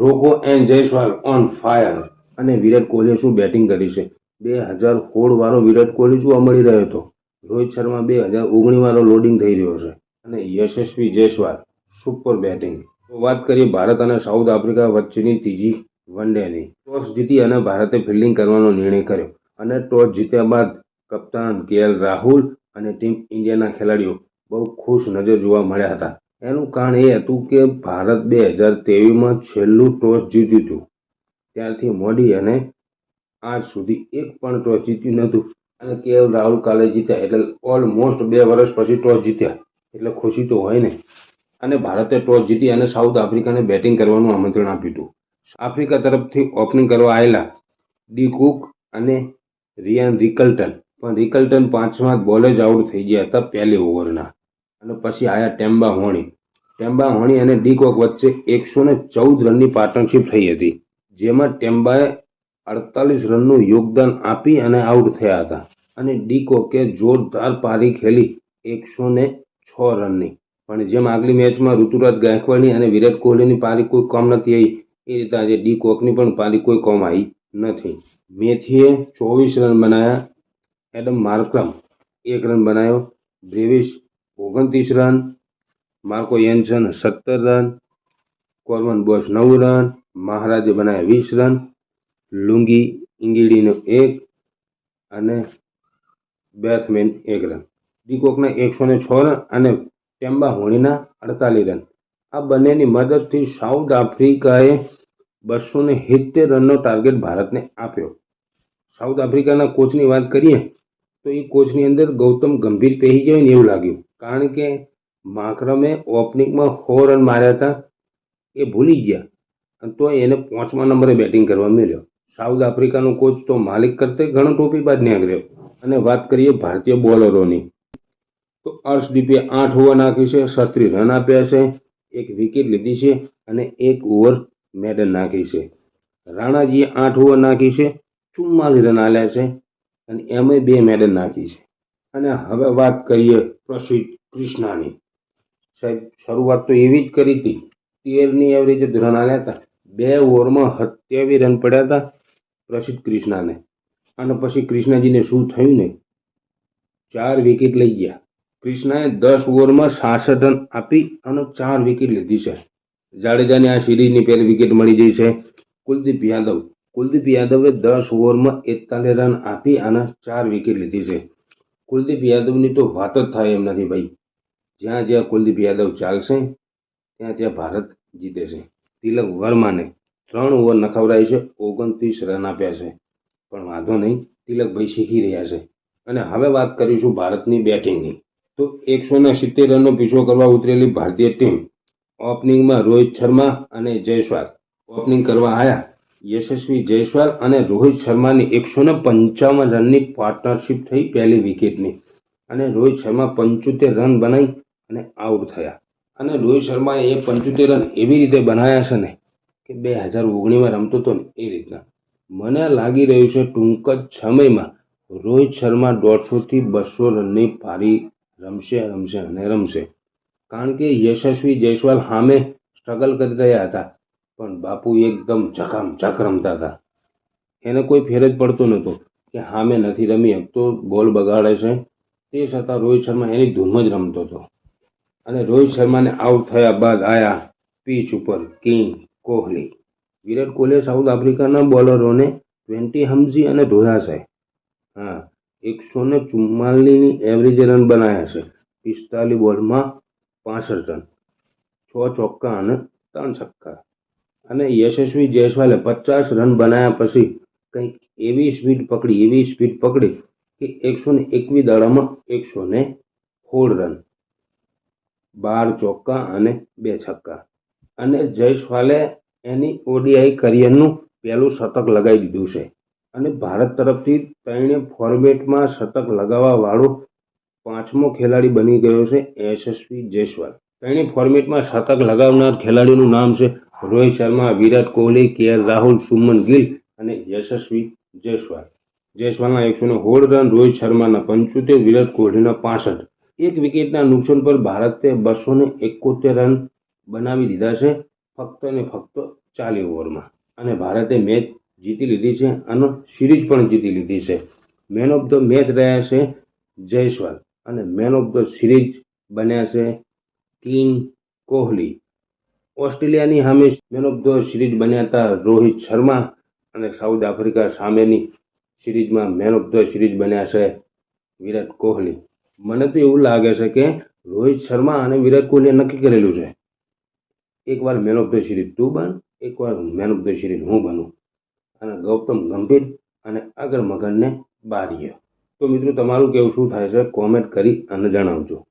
રોકો and Jaiswal on fire. અને વિરાટ કોહલીએ શું બેટિંગ કરી છે? બે હજાર સોળ વાળો વિરાટ કોહલી જોવા મળી રહ્યો હતો. રોહિત શર્મા બે હજાર ઓગણી વાળો લોડિંગ થઈ રહ્યો છે. અને યશસ્વી જયસ્વાલ સુપર બેટિંગ તો વાત કરીએ ભારત અને સાઉથ આફ્રિકા વચ્ચેની ત્રીજી વન ડેની ટોસ જીતી અને ભારતે ફિલ્ડિંગ કરવાનો નિર્ણય કર્યો. અને ટોસ જીત્યા બાદ કપ્તાન કેએલ રાહુલ અને ટીમ ઇન્ડિયાના ખેલાડીઓ બહુ ખુશ નજર જોવા મળ્યા હતા. એનું કારણ એ હતું કે ભારત બે હજાર તેવીસમાં છેલ્લું ટોસ જીત્યું હતું. ત્યારથી મોડી અને આજ સુધી એક પણ ટોસ જીત્યું નહોતું. અને કેએલ રાહુલ કાલે જીત્યા એટલે ઓલમોસ્ટ બે વર્ષ પછી ટોસ જીત્યા. એટલે ખુશી તો હોય ને. અને ભારતે ટોસ જીતી અને સાઉથ આફ્રિકાને બેટિંગ કરવાનું આમંત્રણ આપ્યું હતું. આફ્રિકા તરફથી ઓપનિંગ કરવા આવેલા ડી કુક અને રિયાન રિકલ્ટન. પણ રિકલ્ટન પાંચમા બોલે જ આઉટ થઈ ગયા હતા પહેલી ઓવરના અને પછી આયા ટેમ્બા હોણી. ટેમ્બા હોણી અને ડી કોક વચ્ચે એકસો ને ચૌદ રનની પાર્ટનરશીપ થઈ હતી, જેમાં ટેમ્બાએ અડતાલીસ રનનું યોગદાન આપી અને આઉટ થયા હતા. અને ડી કોકે જોરદાર પારી ખેલી એકસો ને છ રનની. પણ જેમ આગલી મેચમાં ઋતુરાજ ગાયકવાડની અને વિરાટ કોહલીની પારી કોઈ કોમ નથી આવી, એ રીતે આજે ડી કોકની પણ પારી કોઈ કોમ આવી નથી. મેથીએ ચોવીસ રન બનાવ્યા એડમ માર્કમ એક રન બનાવ્યો બ્રેવિસ ઓગણત્રીસ રન, માર્કો યેન્સન સત્તર રન, કોર્વન બોસ નવ રન, મહારાજે બનાવ્યા વીસ રન, લુંગી ઇંગીડીનો એક અને બેટ્સમેન એક રન. ડીકોકના એકસો ને છ રન અને ટેમ્બા હોણીના અડતાલીસ રન. આ બંનેની મદદથી સાઉથ આફ્રિકાએ બસો ને સિત્તેર રનનો ટાર્ગેટ ભારતને આપ્યો. સાઉથ આફ્રિકાના કોચની વાત કરીએ, તો એ કોચની અંદર ગૌતમ ગંભીર પહેરી જાય ને એવું લાગ્યું. કારણ કે માકરમે ઓપનિંગમાં સો રન માર્યા હતા, એ ભૂલી ગયા. અને તો એને પાંચમા નંબરે બેટિંગ કરવા મળ્યો. સાઉથ આફ્રિકાનો કોચ તો માલિક કરતે ઘણો ટોપીબાજ નીકળ્યો. અને વાત કરીએ ભારતીય બોલરોની. તો અર્શદીપે આઠ ઓવર નાખી છે, છત્રીસ રન આપ્યા છે, એક વિકેટ લીધી છે અને એક ઓવર મેડન નાખી છે. રાણાજીએ આઠ ઓવર નાખી છે, ચુમ્માલીસ રન આલ્યા છે અને એમે બે મેડલ નાખી છે. અને હવે વાત કરીએ પ્રસિદ્ધ કૃષ્ણાની. સાહેબ, શરૂઆત તો એવી જ કરી હતી. તેરની એવરેજ રન આવ્યા હતા. બે ઓવરમાં સત્યાવીસ રન પડ્યા હતા પ્રસિદ્ધ કૃષ્ણાને. અને પછી કૃષ્ણાજીને શું થયું ને ચાર વિકેટ લઈ ગયા. કૃષ્ણાએ દસ ઓવરમાં સાસઠ રન આપી અને ચાર વિકેટ લીધી છે. જાડેજાને આ સિરીઝની પહેલી વિકેટ મળી ગઈ છે કુલદીપ યાદવ. કુલદીપ યાદવે દસ ઓવરમાં એકતાલીસ રન આપી અને ચાર વિકેટ લીધી છે. કુલદીપ યાદવની તો વાત જ થાય એમ નથી ભાઈ. જ્યાં જ્યાં કુલદીપ યાદવ ચાલશે, ત્યાં ત્યાં ભારત જીતે છે તિલક વર્માને ત્રણ ઓવર નખાવડાય છે, ઓગણત્રીસ રન આપ્યા છે. પણ વાંધો નહીં તિલકભાઈ શીખી રહ્યા છે. અને હવે વાત કરીશું ભારતની બેટિંગની તો એકસો ને સિત્તેર રનનો પીછો કરવા ઉતરેલી ભારતીય ટીમ ઓપનિંગમાં રોહિત શર્મા અને જયસ્વાલ. ઓપનિંગ કરવા આવ્યા યશસ્વી જયસ્વાલ અને રોહિત શર્માની એકસો ને પંચાવન રનની પાર્ટનરશિપ થઈ પહેલી વિકેટની અને રોહિત શર્મા પંચોતેર રન બનાવી અને આઉટ થયા. અને રોહિત શર્માએ એ પંચોતેર રન એવી રીતે બનાવ્યા છે ને કે બે હજાર ઓગણીસમાં રમતો હતો ને એ રીતના. મને લાગી રહ્યું છે ટૂંક જ સમયમાં રોહિત શર્મા દોઢસોથી બસો રનની પારી રમશે રમશે અને રમશે. કારણ કે યશસ્વી જયસ્વાલ સામે સ્ટ્રગલ કરી રહ્યા હતા. પણ બાપુ એકદમ ઝકામ ઝક રમતા હતા એને કોઈ ફેર જ પડતો નહોતો કે હામે નથી રમી શકતો બોલ બગાડે છે. તે છતાં રોહિત શર્મા એની ધૂમ જ રમતો હતો. અને રોહિત શર્માને આઉટ થયા બાદ આયા પીચ ઉપર કિંગ કોહલી. વિરાટ કોહલીએ સાઉથ આફ્રિકાના બોલરોને ટ્વેન્ટી હમઝી અને છે. હા, એકસો ને ચુમ્માલીસની એવરેજ રન બનાવ્યા છે. પિસ્તાલીસ બોલમાં પાસઠ રન, છ ચોક્કા અને ત્રણ છક્કા. અને યશસ્વી જયસ્વાલે પચાસ રન બનાવ્યા પછી કંઈક એવી સ્પીડ પકડી, એવી સ્પીડ પકડી કે એકસો ને એકવીસ દાડામાં એકસો ને સોળ રન. બાર ચોક્કા અને બે છક્કા. અને જયસ્વાલે એની ઓડીઆઈ કરિયરનું પહેલું શતક લગાવી દીધું છે. અને ભારત તરફથી ત્રણે ફોર્મેટમાં શતક લગાવવાવાળો પાંચમો ખેલાડી બની ગયો છે યશસ્વી જયસ્વાલ. ત્રણે ફોર્મેટમાં શતક લગાવનાર ખેલાડીનું નામ છે રોહિત શર્મા, વિરાટ કોહલી, કે રાહુલ, સુમન ગિલ અને યશસ્વી જયસ્વાલ. જયસ્વાલના એકસો ને હોળ રન, રોહિત શર્માના પંચોતેર, વિરાટ કોહલીના પાસઠ. એક વિકેટના નુકસાન પર ભારતે બસો ને એકોતેર રન બનાવી દીધા છે, ફક્ત ને ફક્ત ચાલી ઓવરમાં. અને ભારતે મેચ જીતી લીધી છે અને સિરીઝ પણ જીતી લીધી છે. મેન ઓફ ધ મેચ રહ્યા છે જયસ્વાલ અને મેન ઓફ ધ સિરીઝ બન્યા છે કિંગ કોહલી. ઓસ્ટ્રેલિયાની સામે મેન ઓફ ધ સિરીઝ બન્યા હતા રોહિત શર્મા અને સાઉથ આફ્રિકા સામેની સિરીઝમાં મેન ઓફ ધ સિરીઝ બન્યા છે વિરાટ કોહલી. મને તો એવું લાગે છે કે રોહિત શર્મા અને વિરાટ કોહલીએ નક્કી કરેલું છે. એકવાર મેન ઓફ ધ સિરીઝ તું બન, એકવાર મેન ઓફ ધ સિરીઝ હું બનું. અને ગૌતમ ગંભીર અને અગર મગરને બારીએ. તો મિત્રો, તમારું કેવું, શું થાય છે? કોમેન્ટ કરી અને જણાવજો.